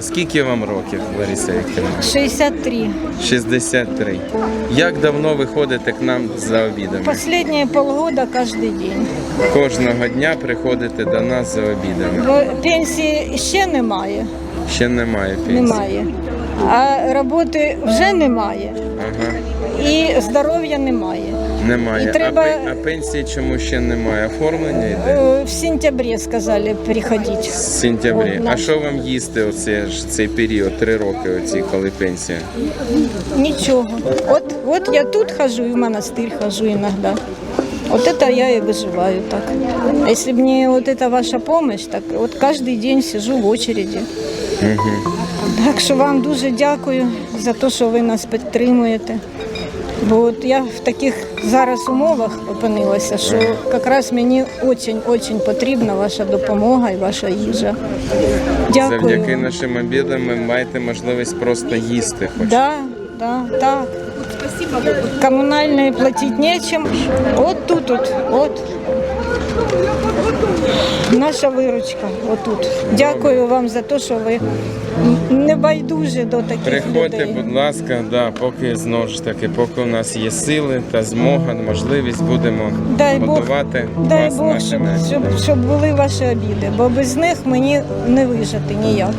Скільки вам років, Лариса Вікторівна? 63. 63. Як давно ви ходите к нам за обідами? Последние полгода каждый день. Кожного дня приходите до нас за обідами. Бо Пенсії ще немає. Ще немає пенсії. немає. А роботи вже немає. Ага, І здоров'я немає. немає. І треба- А, пе- а пенсії чому ще немає? Оформлення йде? Е, В сентябрі сказали приходити. З сентябрі. От, А да. що вам їсти оце ж цей період, три роки, оці, коли пенсія? Нічого. От, от я тут хожу і в монастир хожу іноді. Вот это я и выживаю так. А если бы не вот эта ваша помощь, так вот каждый день сижу в очереди. Так що вам дуже дякую за те, що ви нас підтримуєте. Бо от я в таких зараз умовах опинилася, що якраз мені дуже-дуже потрібна ваша допомога і ваша їжа. Дякую. Завдяки нашим обідам ви маєте можливість просто їсти. Хоч. Да, да, так. Коммунальные платить нечем. От тут, от, от. Наша виручка, отут. Дякую вам за те, що ви не байдужі до таких Приходьте, людей. будь ласка, да, поки знову ж таки, поки у нас є сили та змога, можливість будемо Дай Бог, готувати дай вас Бог, нашими. щоб, щоб були ваші обіди, бо без них мені не вижити ніяк.